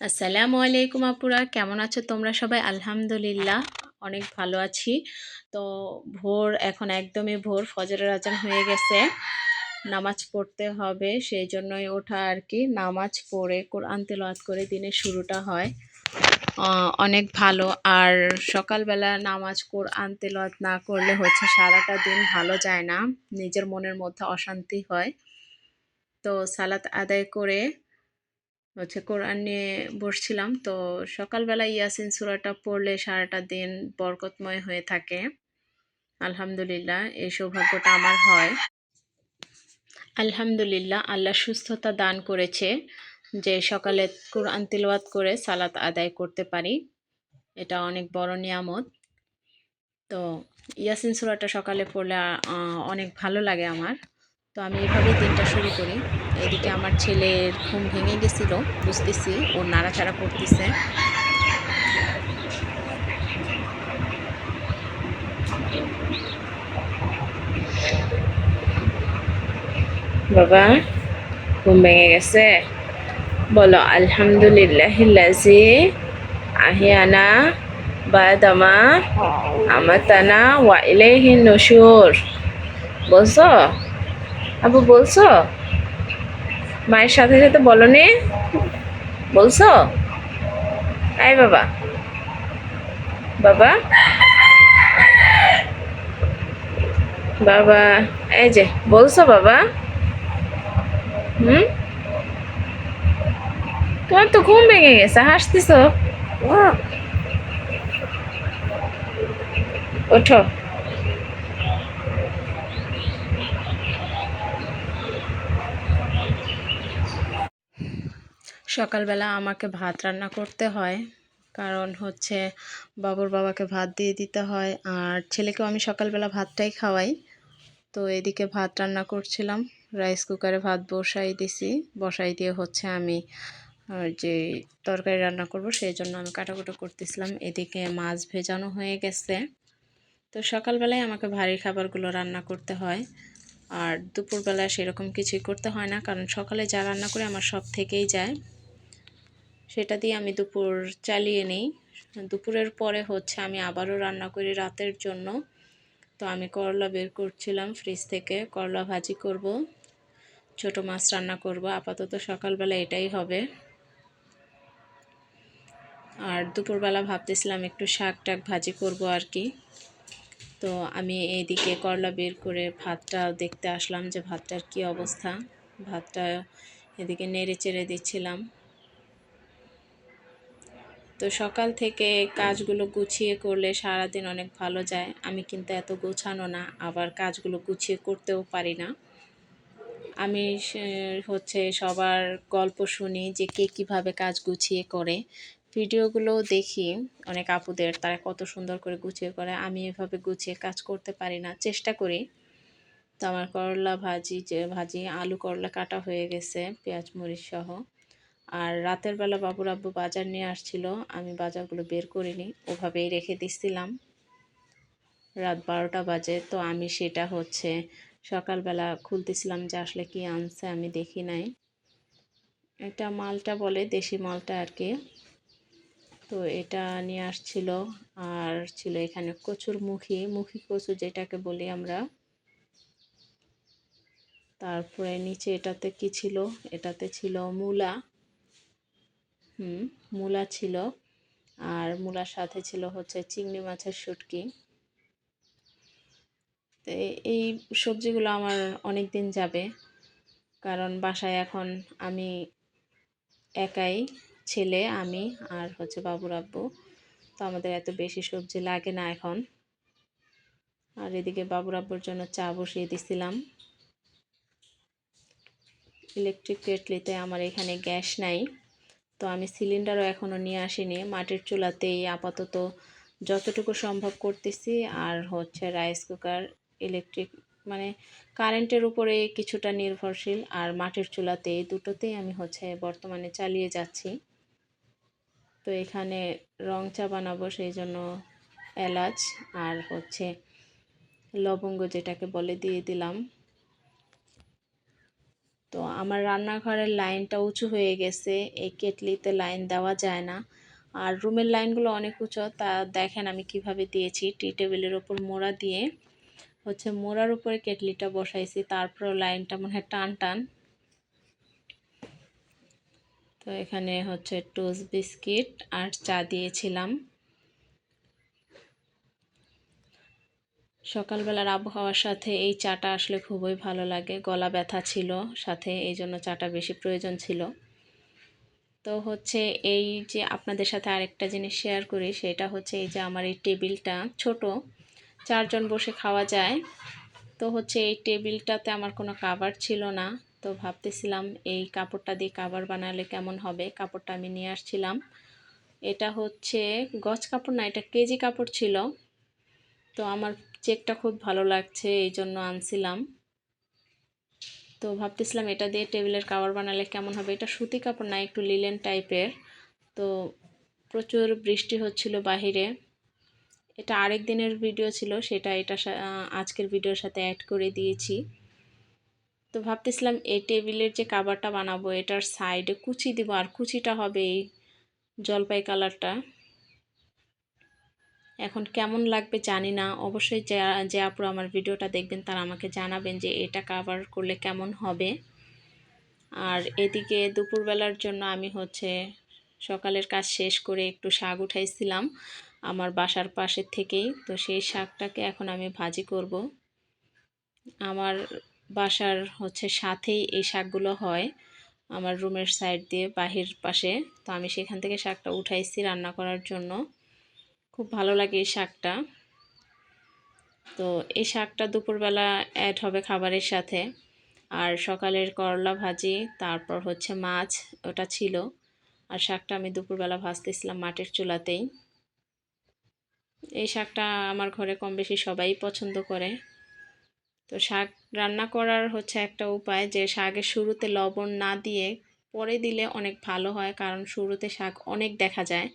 আসসালামু আলাইকুম আপুরা, কেমন আছো তোমরা সবাই? আলহামদুলিল্লাহ, অনেক ভালো আছি। তো ভোর, এখন একদমই ভোর, ফজরের আজান হয়ে গেছে। নামাজ পড়তে হবে, সেই জন্যই ওঠা আর কি। নামাজ পড়ে, কোরআন তেলাওয়াত করে দিনের শুরুটা হয়। অনেক ভালো। আর সকালবেলা নামাজ কোরআন তেলাওয়াত না করলে হচ্ছে সারাটা দিন ভালো যায় না। নিজের মনের মধ্যে অশান্তি হয়। তো সালাত আদায় করে হচ্ছে কোরআন নিয়ে বসছিলাম। তো সকালবেলা ইয়াসিন সুরাটা পড়লে সারাটা দিন বরকতময় হয়ে থাকে। আলহামদুলিল্লাহ, এই সৌভাগ্যটা আমার হয়। আলহামদুলিল্লাহ, আল্লাহ সুস্থতা দান করেছে যে সকালে কোরআন তিলওয়াত করে সালাত আদায় করতে পারি। এটা অনেক বড় নিয়ামত। তো ইয়াসিন সুরাটা সকালে পড়লে অনেক ভালো লাগে আমার। তো আমি এভাবেই দিনটা শুরু করি। এদিকে আমার ছেলের ঘুম ভেঙে গেছিল, বুঝতেছি, ও নাড়াচাড়া করতেছে। বাবা, ঘুম ভেঙে গেছে? বলো আলহামদুলিল্লাহ আহিয়ানা, বাদামা, আমাতানা, ওয়া ইলাইহি নশুর। বলছো? আবু, বলছো? মায়ের সাথে সাথে বলো নে বলছো? আয় বাবা। বাবা? বাবা এই যে বলছো বাবা? হুম? তোমার তো ঘুম ভেঙে গেছে হাসতেছ? ওঠো। সকালবেলা আমাকে ভাত রান্না করতে হয়। কারণ হচ্ছে বাবুর বাবাকে ভাত দিয়ে দিতে হয় আর ছেলেকেও আমি সকালবেলা ভাতটাই খাওয়াই। তো এদিকে ভাত রান্না করছিলাম, রাইস কুকারে ভাত বসাই দিছি। বসাই দিয়ে হচ্ছে আমি যে তরকারি রান্না করব সেই জন্য আমি কাটাকুটো করতেছিলাম। এদিকে মাছ ভেজানো হয়ে গেছে। তো সকালবেলায় আমাকে ভারী খাবারগুলো রান্না করতে হয়। আর দুপুরবেলায় সেরকম কিছুই করতে হয় না, কারণ সকালে যা রান্না করে আমার সব থেকেই যায়। সেটা দিয়ে আমি দুপুর চালিয়ে নিই। দুপুরের পরে হচ্ছে আমি আবারও রান্না করি রাতের জন্য। তো আমি করলা বের করছিলাম ফ্রিজ থেকে, করলা ভাজি করব, ছোট মাছ রান্না করব। আপাতত সকালবেলা এটাই হবে। আর দুপুরবেলা ভাবতেছিলাম একটু শাক টাক ভাজি করব আর কি। তো আমি এইদিকে করলা বের করে ভাতটা দেখতে আসলাম যে ভাতটার কি অবস্থা। ভাতটা এদিকে নেড়ে চেড়ে দিচ্ছিলাম। তো সকাল থেকে কাজগুলো গুছিয়ে করলে সারাদিন অনেক ভালো যায়। আমি কিন্তু এত গোছানো না, আবার কাজগুলো গুছিয়ে করতেও পারি না। আমি হচ্ছে সবার গল্প শুনি যে কে কীভাবে কাজ গুছিয়ে করে। ভিডিওগুলো দেখি, অনেক আপুদের তারা কত সুন্দর করে গুছিয়ে করে। আমি এভাবে গুছিয়ে কাজ করতে পারি না, চেষ্টা করি। তো আমার করলা ভাজি যে ভাজি, আলু করলা কাটা হয়ে গেছে, পেঁয়াজ, মরিচ সহ। আর রাতের বেলা বাবুর আব্বু বাজার নিয়ে আসছিল, আমি বাজারগুলো বের করিনি, ওভাবেই রেখে দিচ্ছিলাম রাত বারোটা বাজে, তো আমি সেটা হচ্ছে সকালবেলা খুলতেছিলাম যে আসলে কি আনছে আমি দেখি নাই। এটা মালটা বলে দেশি মালটা আর কি। তো এটা নিয়ে আসছিল, আর ছিল এখানে কচুর মুখি মুখি কচু যেটাকে বলি আমরা। তারপরে নিচে এটাতে কি ছিল? এটাতে ছিল মূলা। মূলা ছিল। আর মূলার সাথে ছিল হচ্ছে চিংড়ি মাছের শুটকি। তো এই সবজিগুলো আমার অনেক দিন যাবে। কারণ বাসায় এখন আমি একাই ছেলে, আমি আর হচ্ছে বাবুর আব্বু। তো আমাদের এত বেশি সবজি লাগে না এখন। আর এদিকে বাবুর আব্বুর জন্য চা বসিয়ে দিছিলাম। ইলেকট্রিক কেটলিতে আমার এখানে গ্যাস নাই। তো আমি সিলিন্ডারও এখনও নিয়ে আসিনি। মাটির চুলাতেই আপাতত যতটুকু সম্ভব করতেছি। আর হচ্ছে রাইস কুকার, ইলেকট্রিক মানে কারেন্টের উপরে কিছুটা নির্ভরশীল। আর মাটির চুলাতে দুটোতেই আমি হচ্ছে বর্তমানে চালিয়ে যাচ্ছি। তো এখানে রং চা বানাবো, সেই জন্য এলাচ আর হচ্ছে লবঙ্গ যেটাকে বলে দিয়ে দিলাম। তো আমার রান্নাঘরের লাইনটা উঁচু হয়ে গেছে, এই কেটলিতে লাইন দেওয়া যায় না। আর রুমের লাইনগুলো অনেক উঁচু, তা দেখেন আমি কীভাবে দিয়েছি। টি টেবিলের ওপর মোড়া দিয়ে হচ্ছে মোড়ার উপরে কেটলিটা বসাইছি তারপর লাইনটা মনে হয় টান টান। তো এখানে হচ্ছে টোস্ট বিস্কিট আর চা দিয়েছিলাম। সকালবেলার আবহাওয়ার সাথে এই চাটা আসলে খুবই ভালো লাগে। গলা ব্যথা ছিল, সাথে এই জন্য চাটা বেশি প্রয়োজন ছিল। তো হচ্ছে এই যে আপনাদের সাথে আরেকটা জিনিস শেয়ার করি, সেটা হচ্ছে এই যে আমার এই টেবিলটা ছোট, চারজন বসে খাওয়া যায়। তো হচ্ছে এই টেবিলটাতে আমার কোনো কাভার ছিল না। তো ভাবতেছিলাম এই কাপড়টা দিয়ে কাভার বানালে কেমন হবে? কাপড়টা আমি নিয়ে আসছিলাম। এটা হচ্ছে গজ কাপড় না, এটা কেজি কাপড় ছিল। তো আমার চেকটা খুব ভালো লাগছে এই জন্য আনছিলাম। তো ভাবতেছিলাম এটা দিয়ে টেবিলের কাভার বানালে কেমন হবে? এটা সুতি কাপড় না, একটু লিলেন টাইপের। তো প্রচুর বৃষ্টি হচ্ছিল বাহিরে। এটা আরেক দিনের ভিডিও ছিল, সেটা এটা আজকের ভিডিওর সাথে অ্যাড করে দিয়েছি। তো ভাবতেছিলাম এই টেবিলের যে কাভারটা বানাবো, এটার সাইডে কুচি দিব, আর কুচিটা হবে এই জলপাই কালারটা এখন কেমন লাগবে জানি না। অবশ্যই যে আপুর আমার ভিডিওটা দেখবেন তারা আমাকে জানাবেন যে এটা কাভার করলে কেমন হবে। আর এদিকে দুপুরবেলার জন্য আমি হচ্ছে সকালের কাজ শেষ করে একটু শাক উঠাইছিলাম আমার বাসার পাশের থেকেই। তো সেই শাকটাকে এখন আমি ভাজি করব। আমার বাসার হচ্ছে সাথেই এই শাকগুলো হয় আমার রুমের সাইড দিয়ে বাহির পাশে। তো আমি সেখান থেকে শাকটা উঠাইছি রান্না করার জন্য। খুব ভালো লাগে এই শাকটা। তো এই শাকটা দুপুরবেলা অ্যাড হবে খাবারের সাথে। আর সকালের করলা ভাজি, তারপর হচ্ছে মাছ, ওটা ছিল। আর শাকটা আমি দুপুরবেলা ভাজতেছিলাম মাটির চুলাতেই। এই শাকটা আমার ঘরে কম বেশি সবাই পছন্দ করে। তো শাক রান্না করার হচ্ছে একটা উপায় যে শাকের শুরুতে লবণ না দিয়ে পরে দিলে অনেক ভালো হয়, কারণ শুরুতে শাক অনেক দেখা যায়।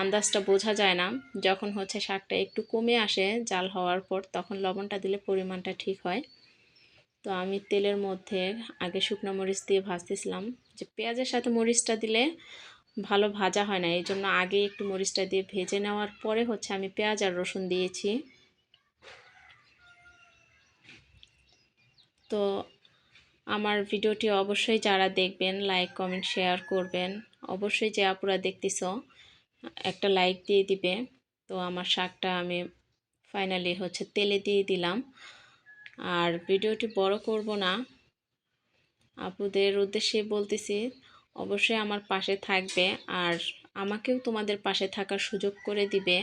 আন্দাজটা বোঝা যায় না। যখন হচ্ছে শাকটা একটু কমে আসে জাল হওয়ার পর, তখন লবণটা দিলে পরিমাণটা ঠিক হয়। তো আমি তেলের মধ্যে আগে শুকনো মরিচ দিয়ে ভাজতেছিলাম। যে পেঁয়াজের সাথে মরিচটা দিলে ভালো ভাজা হয় না এই জন্য আগে একটু মরিচটা দিয়ে ভেজে নেওয়ার পরে হচ্ছে আমি পেঁয়াজ আর রসুন দিয়েছি। তো আমার ভিডিওটি অবশ্যই যারা দেখবেন, লাইক, কমেন্ট, শেয়ার করবেন। অবশ্যই যে আপুরা দেখতেছ একটা লাইক দিয়ে দিবে। তো আমার শাকটা আমি ফাইনালি হচ্ছে তেলে দিয়ে দিলাম। আর ভিডিওটি বড় করব না। আপুদের উদ্দেশ্যে বলতেছি, অবশ্যই আমার পাশে থাকবে আর আমাকেও তোমাদের পাশে থাকার সুযোগ করে দিবে।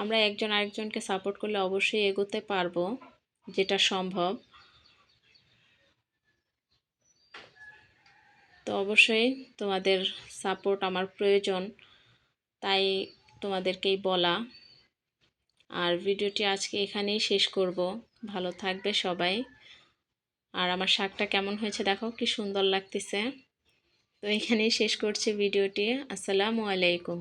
আমরা একজন আরেকজনকে সাপোর্ট করলে অবশ্যই এগোতে পারব, যেটা সম্ভব। তো অবশ্যই তোমাদের সাপোর্ট আমার প্রয়োজন। তাই তোমাদেরকেই বলা। আর ভিডিওটি আজকে এখানেই শেষ করব। ভালো থাকবে সবাই। আর আমার শাকটা কেমন হয়েছে দেখো, কি সুন্দর লাগতেছে। তো এখানেই শেষ করছি ভিডিওটি। আসসালামু আলাইকুম।